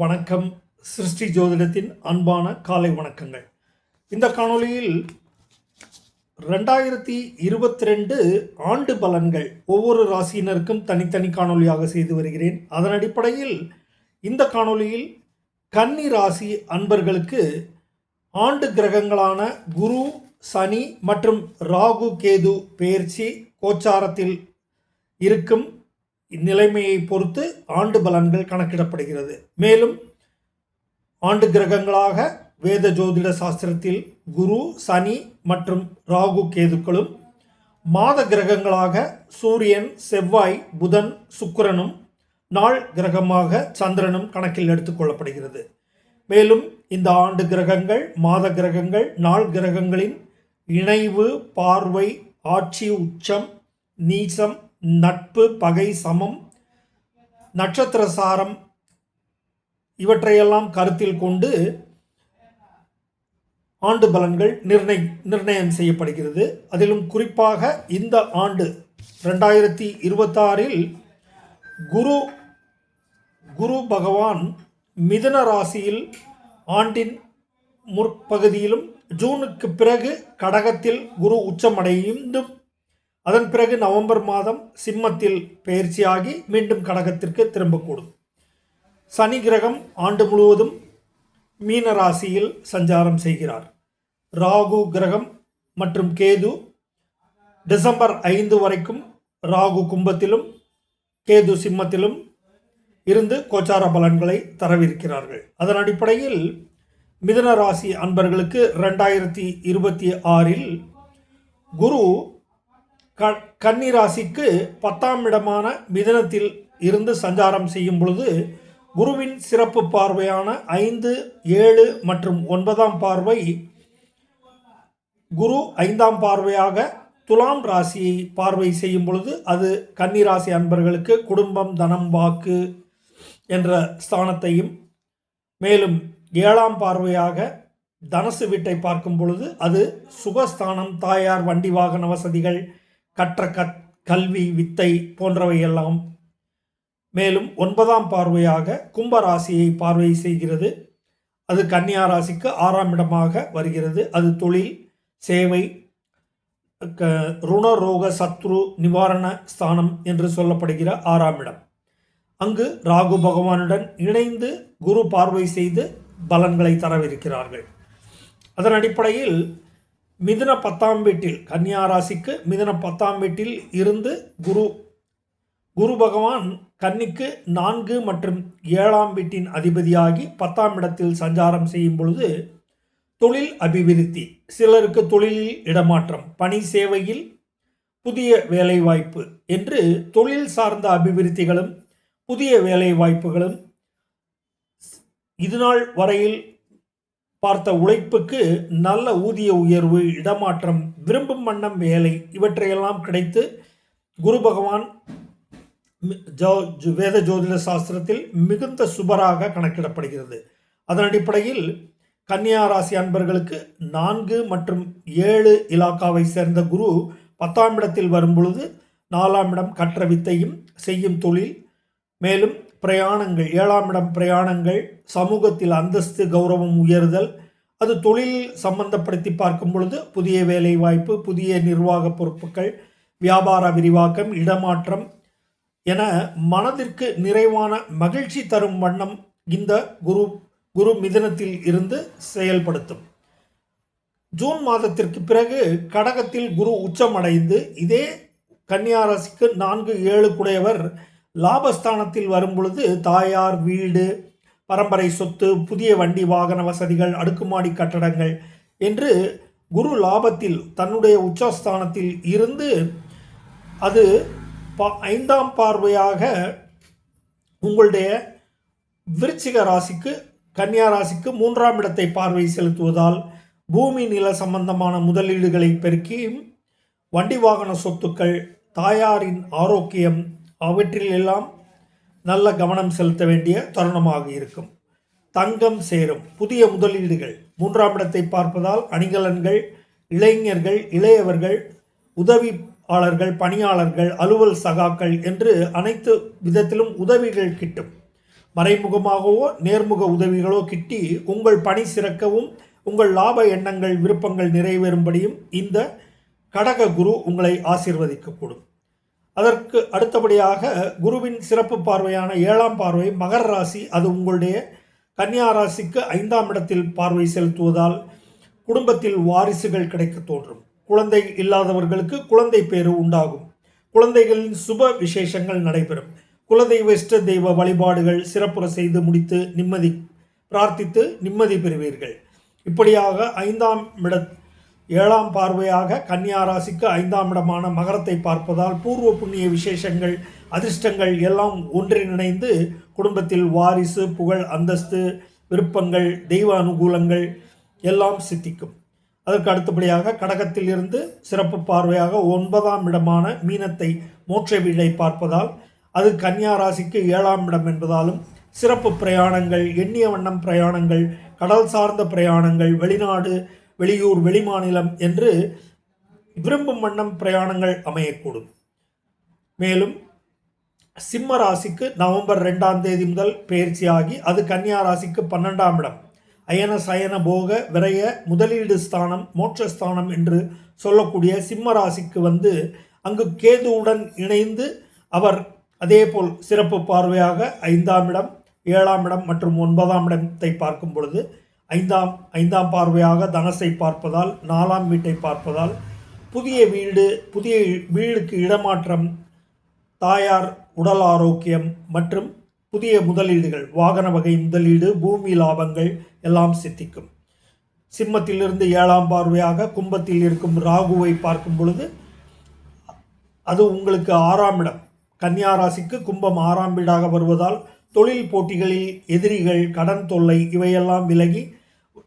வணக்கம். சிருஷ்டி ஜோதிடத்தின் அன்பான காலை வணக்கங்கள். இந்த காணொளியில் ரெண்டாயிரத்தி இருபத்தி ரெண்டு ஆண்டு பலன்கள் ஒவ்வொரு ராசியினருக்கும் தனித்தனி காணொளியாக செய்து வருகிறேன். அதன் அடிப்படையில் இந்த காணொளியில் கன்னி ராசி அன்பர்களுக்கு ஆண்டு கிரகங்களான குரு சனி மற்றும் ராகு கேது பெயர்ச்சி கோச்சாரத்தில் இருக்கும் இந்நிலைமையை பொறுத்து ஆண்டு பலன்கள் கணக்கிடப்படுகிறது. மேலும் ஆண்டு கிரகங்களாக வேத ஜோதிட சாஸ்திரத்தில் குரு சனி மற்றும் ராகு கேதுக்களும் மாத கிரகங்களாக சூரியன் செவ்வாய் புதன் சுக்கிரனும் நாள் கிரகமாக சந்திரனும் கணக்கில் எடுத்துக்கொள்ளப்படுகிறது மேலும் இந்த ஆண்டு கிரகங்கள் மாத கிரகங்கள் நாள் கிரகங்களின் இணைவு பார்வை ஆட்சி உச்சம் நீசம் நட்பு பகை சமம் நட்சத்திர சாரம் இவற்றையெல்லாம் கருத்தில் கொண்டு ஆண்டு பலன்கள் நிர்ணய நிர்ணயம் செய்யப்படுகிறது. அதிலும் குறிப்பாக இந்த ஆண்டு ரெண்டாயிரத்தி இருபத்தாறில் குரு குரு பகவான் மிதுன ராசியில் ஆண்டின் முற்பகுதியிலும் ஜூனுக்கு பிறகு கடகத்தில் குரு உச்சமடைந்தும் அதன் பிறகு நவம்பர் மாதம் சிம்மத்தில் பயிற்சியாகி மீண்டும் கடகத்திற்கு திரும்பக்கூடும். சனி கிரகம் ஆண்டு முழுவதும் மீன ராசியில் சஞ்சாரம் செய்கிறார். ராகு கிரகம் மற்றும் கேது டிசம்பர் ஐந்து வரைக்கும் ராகு கும்பத்திலும் கேது சிம்மத்திலும் இருந்து கோச்சார பலன்களை தரவிருக்கிறார்கள். அதன் அடிப்படையில் மிதன ராசி அன்பர்களுக்கு ரெண்டாயிரத்தி இருபத்தி ஆறில் குரு க கன்னிராசிக்கு பத்தாம் இடமான மிதனத்தில் இருந்து சஞ்சாரம் செய்யும் பொழுது குருவின் சிறப்பு பார்வையான ஐந்து ஏழு மற்றும் ஒன்பதாம் பார்வை குரு ஐந்தாம் பார்வையாக துலாம் ராசியை பார்வை செய்யும் பொழுது அது கன்னிராசி அன்பர்களுக்கு குடும்பம் தனம் வாக்கு என்ற ஸ்தானத்தையும் மேலும் ஏழாம் பார்வையாக தனசு வீட்டை பார்க்கும் பொழுது அது சுகஸ்தானம் தாயார் வண்டி வாகன வசதிகள் கற்ற கற் கல்வி வித்தை போன்றவையெல்லாம். மேலும் ஒன்பதாம் பார்வையாக கும்ப ராசியை பார்வை செய்கிறது. அது கன்னியா ராசிக்கு ஆறாம் இடமாக வருகிறது. அது தொழில் சேவை க ருணரோக சத்ரு நிவாரண ஸ்தானம் என்று சொல்லப்படுகிற ஆறாம் இடம். அங்கு ராகு பகவானுடன் இணைந்து குரு பார்வை செய்து பலன்களை தரவிருக்கிறார்கள். அதன் அடிப்படையில் மிதுன பத்தாம் வீட்டில் கன்னியா ராசிக்கு மிதுன பத்தாம் வீட்டில் இருந்து குரு குரு பகவான் கன்னிக்கு நான்கு மற்றும் ஏழாம் வீட்டின் அதிபதியாகி பத்தாம் இடத்தில் சஞ்சாரம் செய்யும் பொழுது தொழில் அபிவிருத்தி சிலருக்கு தொழிலில் இடமாற்றம் பணி சேவையில் புதிய வேலைவாய்ப்பு என்று தொழில் சார்ந்த அபிவிருத்திகளும் புதிய வேலைவாய்ப்புகளும் இதுநாள் வரையில் பார்த்த உழைப்புக்கு நல்ல ஊதிய உயர்வு இடமாற்றம் விரும்பும் வண்ணம் வேலை இவற்றையெல்லாம் கிடைத்து குரு பகவான் ஜோ வேத ஜோதிட சாஸ்திரத்தில் மிகுந்த சுபராக கணக்கிடப்படுகிறது. அதன் அடிப்படையில் கன்னியா ராசி அன்பர்களுக்கு நான்கு மற்றும் ஏழு இலாக்காவை சேர்ந்த குரு பத்தாம் இடத்தில் வரும் பொழுது நாலாம் இடம் கற்ற வித்தையும் செய்யும் தொழில். மேலும் பிரயாணங்கள் ஏழாம் இடம் பிரயாணங்கள் சமூகத்தில் அந்தஸ்து கௌரவம் உயர்தல் அது தொழில் சம்பந்தப்படுத்தி பார்க்கும் பொழுது புதிய வேலை வாய்ப்பு புதிய நிர்வாக பொறுப்புகள் வியாபார விரிவாக்கம் இடமாற்றம் என மனதிற்கு நிறைவான மகிழ்ச்சி தரும் வண்ணம் இந்த குரு குரு மிதனத்தில் இருந்து செயல்படுத்தும். ஜூன் மாதத்திற்கு பிறகு கடகத்தில் குரு உச்சமடைந்து இதே கன்னியாராசிக்கு நான்கு ஏழு குடையவர் லாபஸ்தானத்தில் வரும்பொழுது தாயார் வீடு பரம்பரை சொத்து புதிய வண்டி வாகன வசதிகள் அடுக்குமாடி கட்டடங்கள் என்று குரு லாபத்தில் தன்னுடைய உச்சஸ்தானத்தில் இருந்து அது பா ஐந்தாம் பார்வையாக உங்களுடைய விருச்சிக ராசிக்கு கன்னியா ராசிக்கு மூன்றாம் இடத்தை பார்வை செலுத்துவதால் பூமி நில சம்பந்தமான முதலீடுகளை பெருக்கியும் வண்டி வாகன சொத்துக்கள் தாயாரின் ஆரோக்கியம் அவற்றில் எல்லாம் நல்ல கவனம் செலுத்த வேண்டிய தருணமாக இருக்கும். தங்கம் சேரும். புதிய முதலீடுகள். மூன்றாம் இடத்தை பார்ப்பதால் அணிகலன்கள் இளைஞர்கள் இளையவர்கள் உதவியாளர்கள் பணியாளர்கள் அலுவல் சகாக்கள் என்று அனைத்து விதத்திலும் உதவிகள் கிட்டும். மறைமுகமாகவோ நேர்முக உதவிகளோ கிட்டி உங்கள் பணி சிறக்கவும் உங்கள் லாப எண்ணங்கள் விருப்பங்கள் நிறைவேறும்படியும் இந்த கடக குரு உங்களை ஆசீர்வதிக்கக்கூடும். அதற்கு அடுத்தபடியாக குருவின் சிறப்பு பார்வையான ஏழாம் பார்வை மகர ராசி அது உங்களுடைய கன்னியா ராசிக்கு ஐந்தாம் இடத்தில் பார்வை செலுத்துவதால் குடும்பத்தில் வாரிசுகள் கிடைக்க தோன்றும். குழந்தை இல்லாதவர்களுக்கு குழந்தை பேரு உண்டாகும். குழந்தைகளின் சுப விசேஷங்கள் நடைபெறும். குலதெய்வ இஷ்ட தெய்வ வழிபாடுகள் சிறப்புற செய்து முடித்து நிம்மதி பிரார்த்தித்து நிம்மதி பெறுவீர்கள். இப்படியாக ஐந்தாம் இட ஏழாம் பார்வையாக கன்னியா ராசிக்கு ஐந்தாம் இடமான மகரத்தை பார்ப்பதால் பூர்வ புண்ணிய விசேஷங்கள் அதிர்ஷ்டங்கள் எல்லாம் ஒன்றிணைந்து குடும்பத்தில் வாரிசு புகழ் அந்தஸ்து விருப்பங்கள் தெய்வ அனுகூலங்கள் எல்லாம் சித்திக்கும். அதற்கு அடுத்தபடியாக கடகத்தில் இருந்து சிறப்பு பார்வையாக ஒன்பதாம் இடமான மீனத்தை மோட்ச வீடை பார்ப்பதால் அது கன்னியா ராசிக்கு ஏழாம் இடம் என்பதாலும் சிறப்பு பிரயாணங்கள் எண்ணிய வண்ணம் பிரயாணங்கள் கடல் சார்ந்த பிரயாணங்கள் வெளிநாடு வெளியூர் வெளிமாநிலம் என்று விரும்பும் வண்ணம் பிரயாணங்கள் அமையக்கூடும். மேலும் சிம்ம ராசிக்கு நவம்பர் ரெண்டாம் தேதி முதல் பயிற்சியாகி அது கன்னியா ராசிக்கு பன்னெண்டாம் இடம். அயன சயன போக விரய முதலீடு ஸ்தானம் மோட்சஸ்தானம் என்று சொல்லக்கூடிய சிம்ம ராசிக்கு வந்து அங்கு கேதுவுடன் இணைந்து அவர் அதேபோல் சிறப்பு பார்வையாக ஐந்தாம் இடம் ஏழாம் இடம் மற்றும் ஒன்பதாம் இடத்தை பார்க்கும் பொழுது ஐந்தாம் ஐந்தாம் பார்வையாக தனசை பார்ப்பதால் நாலாம் வீட்டை பார்ப்பதால் புதிய வீடு புதிய வீடுக்கு இடமாற்றம் தாயார் உடல் ஆரோக்கியம் மற்றும் புதிய முதலீடுகள் வாகன வகை முதலீடு பூமி லாபங்கள் எல்லாம் சித்திக்கும். சிம்மத்திலிருந்து ஏழாம் பார்வையாக கும்பத்தில் இருக்கும் ராகுவை பார்க்கும் பொழுது அது உங்களுக்கு ஆறாம் இடம். கன்னியா ராசிக்கு கும்பம் ஆறாம் வீடாக வருவதால் தொழில் போட்டிகளில் எதிரிகள் கடன் தொல்லை இவையெல்லாம் விலகி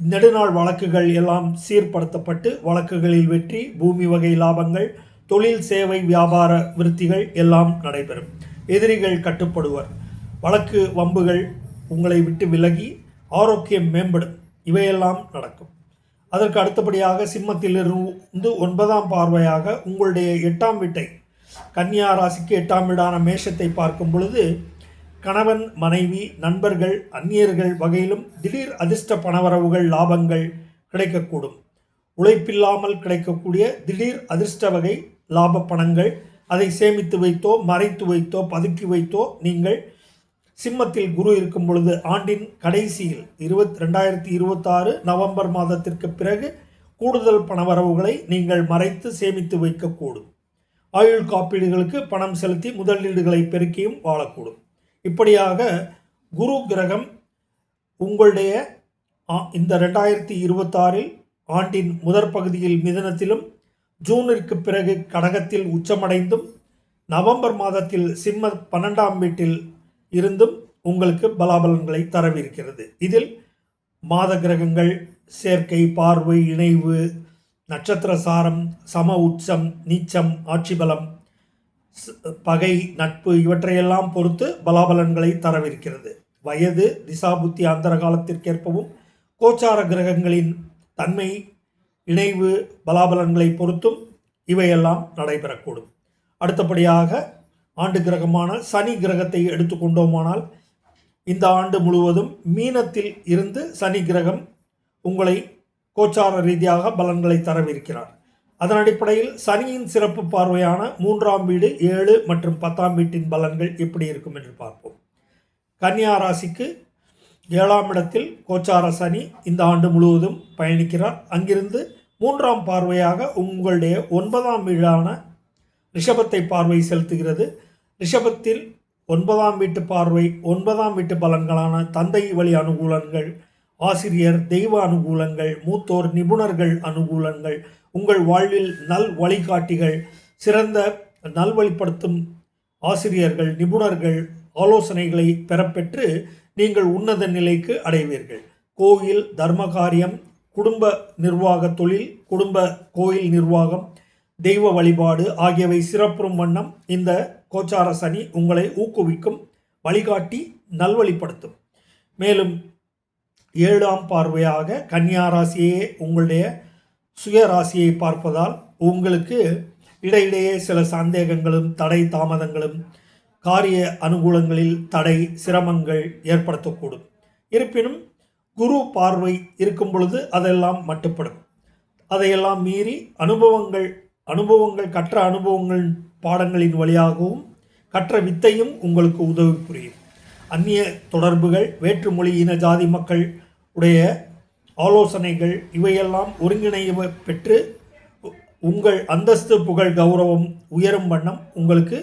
நெடுநாள் வழக்குகள் எல்லாம் சீர்படுத்தப்பட்டு வழக்குகளில் வெற்றி பூமி வகை லாபங்கள் தொழில் சேவை வியாபார விருத்திகள் எல்லாம் நடைபெறும். எதிரிகள் கட்டுப்படுவர். வழக்கு வம்புகள் உங்களை விட்டு விலகி ஆரோக்கியம் மேம்படும். இவையெல்லாம் நடக்கும். அதற்கு அடுத்தபடியாக சிம்மத்திலிருந்து ஒன்பதாம் பார்வையாக உங்களுடைய எட்டாம் வீட்டை கன்னியா ராசிக்கு எட்டாம் வீடான மேஷத்தை பார்க்கும் பொழுது கணவன் மனைவி நண்பர்கள் அந்நியர்கள் வகையிலும் திடீர் அதிர்ஷ்ட பணவரவுகள் லாபங்கள் கிடைக்கக்கூடும். உழைப்பில்லாமல் கிடைக்கக்கூடிய திடீர் அதிர்ஷ்ட வகை லாப பணங்கள் அதை சேமித்து வைத்தோ மறைத்து வைத்தோ பதுக்கி வைத்தோ நீங்கள் சிம்மத்தில் குரு இருக்கும் பொழுது ஆண்டின் கடைசியில் இருபத் ரெண்டாயிரத்தி இருபத்தாறு நவம்பர் மாதத்திற்கு பிறகு கூடுதல் பணவரவுகளை நீங்கள் மறைத்து சேமித்து வைக்கக்கூடும். ஆயுள் காப்பீடுகளுக்கு பணம் செலுத்தி முதலீடுகளை பெருக்கியும் வாழக்கூடும். இப்படியாக குரு கிரகம் உங்களுடைய இந்த ரெண்டாயிரத்தி இருபத்தாறில் ஆண்டின் முதற் பகுதியில் மிதனத்திலும் ஜூனிற்கு பிறகு கடகத்தில் உச்சமடைந்தும் நவம்பர் மாதத்தில் சிம்ம பன்னெண்டாம் வீட்டில் இருந்தும் உங்களுக்கு பலாபலன்களை தரவிருக்கிறது. இதில் மாத கிரகங்கள் சேர்க்கை பார்வை இணைவு நட்சத்திர சாரம் சம உச்சம் நீச்சம் ஆட்சி பலம் பகை நட்பு இவற்றையெல்லாம் பொறுத்து பலாபலன்களை தரவிருக்கிறது. வயது திசாபுத்தி அந்தர காலத்திற்கேற்பவும் கோச்சார கிரகங்களின் தன்மை இணைவு பலாபலன்களை பொறுத்தும் இவையெல்லாம் நடைபெறக்கூடும். அடுத்தபடியாக ஆண்டு கிரகமான சனி கிரகத்தை எடுத்துக்கொண்டோமானால் இந்த ஆண்டு முழுவதும் மீனத்தில் இருந்து சனி கிரகம் உங்களை கோச்சார ரீதியாக பலன்களை தரவிருக்கிறார். அதன் அடிப்படையில் சனியின் சிறப்பு பார்வையான மூன்றாம் வீடு ஏழு மற்றும் பத்தாம் வீட்டின் பலன்கள் எப்படி இருக்கும் என்று பார்ப்போம். கன்னியா ராசிக்கு ஏழாம் இடத்தில் கோச்சார சனி இந்த ஆண்டு முழுவதும் பயணிக்கிறார். அங்கிருந்து மூன்றாம் பார்வையாக உங்களுடைய ஒன்பதாம் வீடான ரிஷபத்தை பார்வை செலுத்துகிறது. ரிஷபத்தில் ஒன்பதாம் வீட்டு பார்வை ஒன்பதாம் வீட்டு பலன்களான தந்தை வழி அனுகூலங்கள் ஆசிரியர் தெய்வ அனுகூலங்கள் மூத்தோர் நிபுணர்கள் அனுகூலங்கள் உங்கள் வாழ்வில் நல் வழிகாட்டிகள் சிறந்த நல்வழிப்படுத்தும் ஆசிரியர்கள் நிபுணர்கள் ஆலோசனைகளை பெறப்பெற்று நீங்கள் உன்னத நிலைக்கு அடைவீர்கள். கோயில் தர்ம காரியம் குடும்ப நிர்வாக தொழில் குடும்ப கோயில் நிர்வாகம் தெய்வ வழிபாடு ஆகியவை சிறப்புறும் வண்ணம் இந்த கோச்சார சனி உங்களை ஊக்குவிக்கும் வழிகாட்டி நல்வழிப்படுத்தும். மேலும் ஏழாம் பார்வையாக கன்னியா ராசியே உங்களுடைய சுயராசியை பார்ப்பதால் உங்களுக்கு இடையிடையே சில சந்தேகங்களும் தடை தாமதங்களும் காரிய அனுகூலங்களில் தடை சிரமங்கள் ஏற்படுத்தக்கூடும். இருப்பினும் குரு பார்வை இருக்கும் பொழுது அதெல்லாம் மட்டுப்படும். அதையெல்லாம் மீறி அனுபவங்கள் அனுபவங்கள் கற்ற அனுபவங்கள் பாடங்களின் வழியாகவும் கற்ற வித்தையும் உங்களுக்கு உதவி புரியும். அந்நிய தொடர்புகள் வேற்றுமொழி இன ஜாதி மக்கள் உடைய ஆலோசனைகள் இவையெல்லாம் ஒருங்கிணைவு பெற்று உங்கள் அந்தஸ்து புகழ் கௌரவம் உயரும் வண்ணம் உங்களுக்கு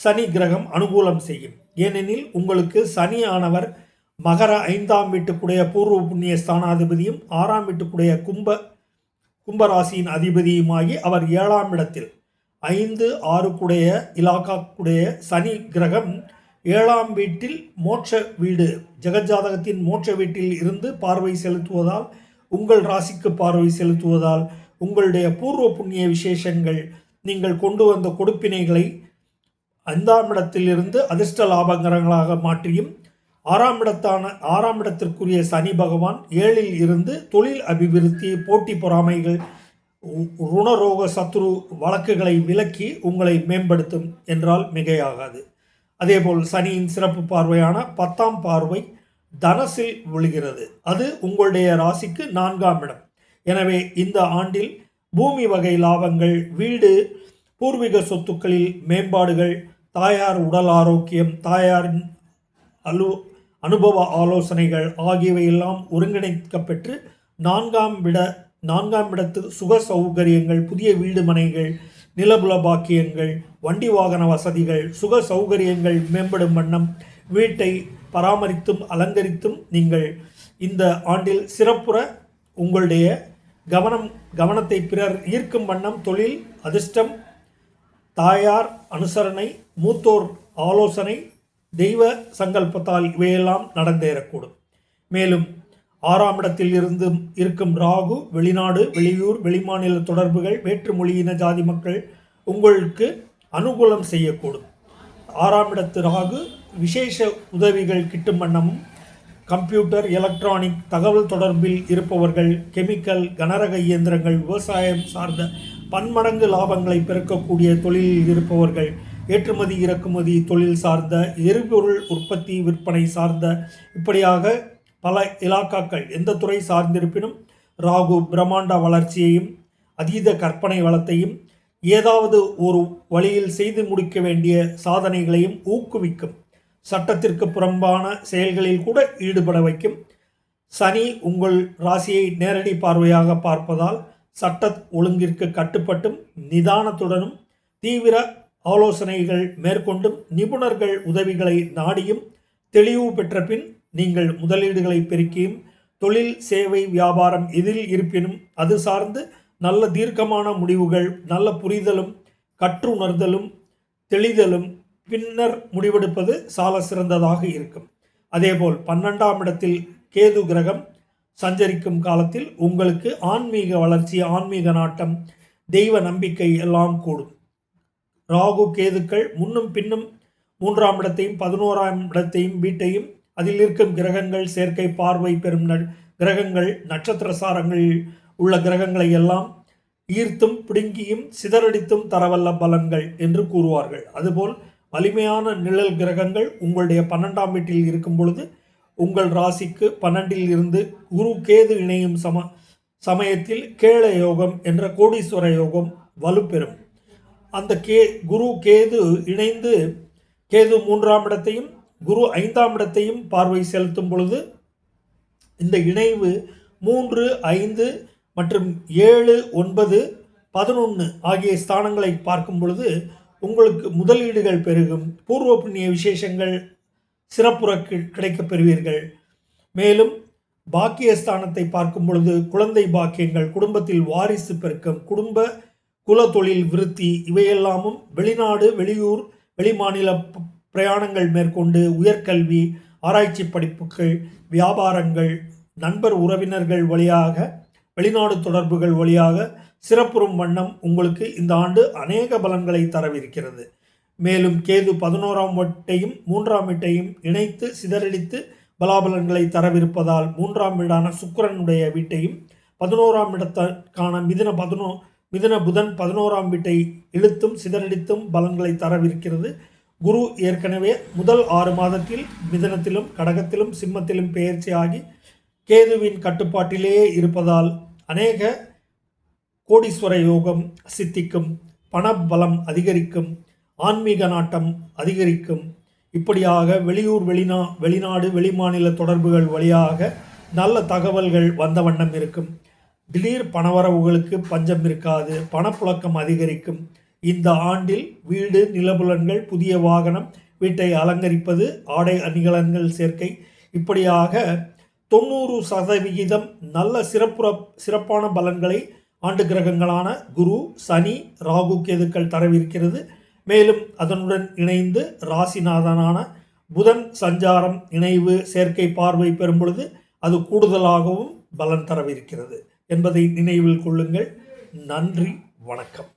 சனி கிரகம் அனுகூலம் செய்யும். ஏனெனில் உங்களுக்கு சனி ஆனவர் மகர ஐந்தாம் வீட்டுக்குடைய பூர்வ புண்ணிய ஸ்தானாதிபதியும் ஆறாம் வீட்டுக்குடைய கும்ப கும்பராசியின் அதிபதியுமாகி அவர் ஏழாம் இடத்தில். ஐந்து ஆறுக்குடைய இலாக்காக்குடைய சனி கிரகம் ஏழாம் வீட்டில் மோட்ச வீடு. ஜெகஜாதகத்தின் மோட்ச வீட்டில் இருந்து பார்வை செலுத்துவதால் உங்கள் ராசிக்கு பார்வை செலுத்துவதால் உங்களுடைய பூர்வ புண்ணிய விசேஷங்கள் நீங்கள் கொண்டு வந்த கொடுப்பினைகளை ஐந்தாம் இடத்திலிருந்து அதிர்ஷ்ட லாபகரங்களாக மாற்றியும் ஆறாம் இடத்தான ஆறாம் இடத்திற்குரிய சனி பகவான் ஏழில் இருந்து தொழில் அபிவிருத்தி போட்டி பொறாமைகள் உ- ருணரோக சத்ரு வழக்குகளை விலக்கி உங்களை மேம்படுத்தும் என்றால் மிகையாகாது. அதேபோல் சனியின் சிறப்பு பார்வையான பத்தாம் பார்வை தனசில் விழுகிறது. அது உங்களுடைய ராசிக்கு நான்காம் இடம். எனவே இந்த ஆண்டில் பூமி வகை லாபங்கள் வீடு பூர்வீக சொத்துக்களில் மேம்பாடுகள் தாயார் உடல் ஆரோக்கியம் தாயாரின் அலு அனுபவ ஆலோசனைகள் ஆகியவையெல்லாம் ஒருங்கிணைக்கப்பெற்று நான்காம் விட நான்காம் இடத்து சுக சௌகரியங்கள் புதிய வீடு மனைகள் நிலபுல பாக்கியங்கள் வண்டி வாகன வசதிகள் சுக சௌகரியங்கள் மேம்படும் வண்ணம் வீட்டை பராமரித்தும் அலங்கரித்தும் நீங்கள் இந்த ஆண்டில் சிறப்புற உங்களுடைய கவனம் கவனத்தை பிறர் ஈர்க்கும் வண்ணம் தொழில் அதிர்ஷ்டம் தாயார் அனுசரணை மூத்தோர் ஆலோசனை தெய்வ சங்கல்பத்தால் இவையெல்லாம் நடந்தேறக்கூடும். மேலும் ஆறாம் இடத்தில் இருந்து இருக்கும் ராகு வெளிநாடு வெளியூர் வெளிமாநில தொடர்புகள் வேற்றுமொழியின ஜாதி மக்கள் உங்களுக்கு அனுகூலம் செய்யக்கூடும். ஆறாம் இடத்து ராகு விசேஷ உதவிகள் கிட்டும் வண்ணமும் கம்ப்யூட்டர் எலக்ட்ரானிக் தகவல் தொடர்பில் இருப்பவர்கள் கெமிக்கல் கனரக இயந்திரங்கள் விவசாயம் சார்ந்த பன்மடங்கு லாபங்களை பெருக்கக்கூடிய தொழிலில் இருப்பவர்கள் ஏற்றுமதி இறக்குமதி தொழில் சார்ந்த எரிபொருள் உற்பத்தி விற்பனை சார்ந்த இப்படியாக பல இலாக்காக்கள் எந்த துறை சார்ந்திருப்பினும் ராகு பிரம்மாண்ட வளர்ச்சியையும் அதீத கற்பனை வளத்தையும் ஏதாவது ஒரு வழியில் செய்து முடிக்க வேண்டிய சாதனைகளையும் ஊக்குவிக்கும். சட்டத்திற்கு புறம்பான செயல்களில் கூட ஈடுபட வைக்கும். சனி உங்கள் ராசியை நேரடி பார்வையாக பார்ப்பதால் சட்ட ஒழுங்கிற்கு கட்டுப்பட்டும் நிதானத்துடனும் தீவிர ஆலோசனைகள் மேற்கொண்டும் நிபுணர்கள் உதவிகளை நாடியும் தெளிவு பெற்ற பின் நீங்கள் முதலீடுகளை பெருக்கியும் தொழில் சேவை வியாபாரம் எதில் இருப்பினும் அது சார்ந்து நல்ல தீர்க்கமான முடிவுகள் நல்ல புரிதலும் கற்றுணர்தலும் தெளிதலும் பின்னர் முடிவெடுப்பது சால சிறந்ததாக இருக்கும். அதேபோல் பன்னெண்டாம் இடத்தில் கேது கிரகம் சஞ்சரிக்கும் காலத்தில் உங்களுக்கு ஆன்மீக வளர்ச்சி ஆன்மீக நாட்டம் தெய்வ நம்பிக்கை எல்லாம் கூடும். ராகு கேதுக்கள் முன்னும் பின்னும் மூன்றாம் இடத்தையும் பதினோராம் இடத்தையும் வீட்டையும் அதில் இருக்கும் கிரகங்கள் சேர்க்கை பார்வை பெறும் ந- கிரகங்கள் நட்சத்திர சாரங்கள் உள்ள கிரகங்களை எல்லாம் ஈர்த்தும் பிடுங்கியும் சிதறடித்தும் தரவல்ல பலன்கள் என்று கூறுவார்கள். அதுபோல் வலிமையான நிழல் கிரகங்கள் உங்களுடைய பன்னெண்டாம் வீட்டில் இருக்கும் பொழுது உங்கள் ராசிக்கு பன்னெண்டில் இருந்து குரு கேது இணையும் சம சமயத்தில் கேள யோகம் என்ற கோடீஸ்வர யோகம் வலுப்பெறும். அந்த கே குரு கேது இணைந்து கேது மூன்றாம் இடத்தையும் குரு ஐந்தாம் இடத்தையும் பார்வை செலுத்தும் பொழுது இந்த இணைவு மூன்று ஐந்து மற்றும் ஏழு ஒன்பது பதினொன்று ஆகிய ஸ்தானங்களை பார்க்கும் பொழுது உங்களுக்கு முதலீடுகள் பெருகும். பூர்வ புண்ணிய விசேஷங்கள் சிறப்புற கி- கிடைக்கப் பெறுவீர்கள். மேலும் பாக்கியஸ்தானத்தை பார்க்கும் பொழுது குழந்தை பாக்கியங்கள் குடும்பத்தில் வாரிசு பெருக்கம் குடும்ப குல தொழில் விருத்தி இவையெல்லாமும் வெளிநாடு வெளியூர் வெளிமாநில பிரயாணங்கள் மேற்கொண்டு உயர்கல்வி ஆராய்ச்சி படிப்புகள் வியாபாரங்கள் நண்பர் உறவினர்கள் வழியாக வெளிநாடு தொடர்புகள் வழியாக சிறப்புறும் வண்ணம் உங்களுக்கு இந்த ஆண்டு அநேக பலன்களை தரவிருக்கிறது. மேலும் கேது பதினோராம் வீட்டையும் மூன்றாம் வீட்டையும் இணைத்து சிதறடித்து பலாபலன்களை தரவிருப்பதால் மூன்றாம் வீடான சுக்கரனுடைய வீட்டையும் பதினோராம் இடத்திற்கான மிதுன பதினோ மிதுன புதன் பதினோராம் வீட்டை இழுத்தும் சிதறடித்தும் பலன்களை தரவிருக்கிறது. குரு ஏற்கனவே முதல் ஆறு மாதத்தில் மிதனத்திலும் கடகத்திலும் சிம்மத்திலும் பெயர்ச்சியாகி கேதுவின் கட்டுப்பாட்டிலேயே இருப்பதால் அநேக கோடீஸ்வர யோகம் சித்திக்கும் பணபலம் அதிகரிக்கும் ஆன்மீக நாட்டம் அதிகரிக்கும். இப்படியாக வெளியூர் வெளிநா வெளிநாடு வெளிமாநில தொடர்புகள் வழியாக நல்ல தகவல்கள் வந்த வண்ணம் இருக்கும். திடீர் பணவரவுகளுக்கு பஞ்சம் இருக்காது பணப்புழக்கம் அதிகரிக்கும். இந்த ஆண்டில் வீடு நிலபுலன்கள் புதிய வாகனம் வீட்டை அலங்கரிப்பது ஆடை அணிகலன்கள் சேர்க்கை. இப்படியாக தொண்ணூறு சதவிகிதம் நல்ல சிறப்புற சிறப்பான பலன்களை ஆண்டு கிரகங்களான குரு சனி ராகு கேதுக்கள் தரவிருக்கிறது. மேலும் அதனுடன் இணைந்து ராசிநாதனான புதன் சஞ்சாரம் இணைவு சேர்க்கை பார்வை பெறும் பொழுது அது கூடுதலாகவும் பலன் தரவிருக்கிறது என்பதை நினைவில் கொள்ளுங்கள். நன்றி வணக்கம்.